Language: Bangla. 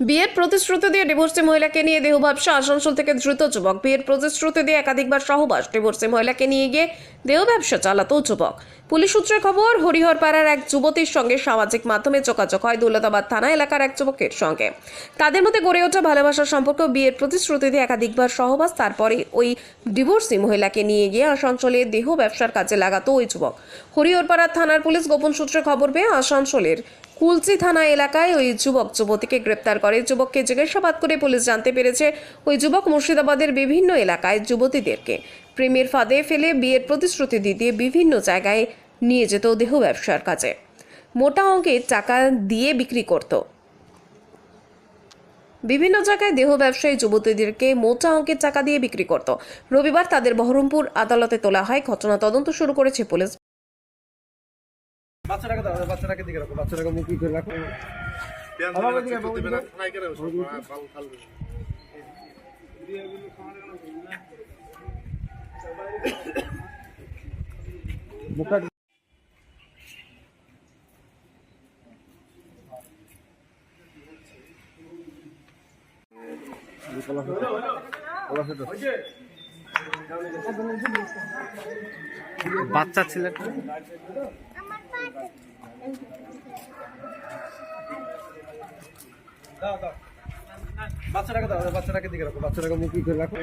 বিয়ের প্রতিশ্রুতি দিয়ে ডিভোর্সি মহিলাকে নিয়ে দেহ ব্যবসা আসানসোল থেকে দ্রুত যুবক। বিয়ের প্রতিশ্রুতি দিয়ে একাধিকবার সহবাস ডিভোর্সি মহিলাকে নিয়ে গিয়ে দেহ ব্যবসা চালাতো যুবক। পুলিশ সূত্রে খবর, হরিহরপাড়ার এক যুবতীর সঙ্গে সামাজিক মাধ্যমে যোগাযোগ হয় দৌলতাবাদ থানা এলাকার এক যুবকের সঙ্গে। তাদের মধ্যে গড়ে ওঠা ভালোবাসার সম্পর্ক বিয়ের প্রতিশ্রুতি দিয়ে একাধিকবার সহবাস, তারপরে ওই ডিভোর্সি মহিলাকে নিয়ে গিয়ে আসানসোলে দেহ ব্যবসার কাজে লাগাতো ওই যুবক। হরিহরপাড়া থানার পুলিশ গোপন সূত্রে খবর পেয়ে আসানসোলের কুলচি থানা এলাকায় ওই যুবক যুবতীকে গ্রেপ্তার করে। যুবককে জিজ্ঞাসাবাদ করে পুলিশ জানতে পেরেছে ওই যুবক মুর্শিদাবাদের বিভিন্ন এলাকায় যুবতীদেরকে। প্রেমের ফাঁদে ফেলে বিয়ের প্রতিশ্রুতি দিয়ে বিভিন্ন জায়গায় নিয়ে যেত দেহ ব্যবসার কাজে। মোটা অঙ্কের টাকা দিয়ে বিক্রি করত। বিভিন্ন জায়গায় দেহ ব্যবসায়ী যুবতীদেরকে মোটা অঙ্কের টাকা দিয়ে বিক্রি করত। রবিবার তাদের বহরমপুর আদালতে তোলা হয়। ঘটনা তদন্ত শুরু করেছে পুলিশ। বাচ্চাটাকে দাও বাচ্চাটাকে দিকে রাখো বাচ্চাটাকে মুখ করে রাখো। বাবা ওইদিকে, বাবা ওইদিকে। মুখটা বাচ্চা ছিলেন বাচ্চাটাকে দাও বাচ্চাটাকে দিকে রাখো বাচ্চাটাকে মুখ করে রাখো।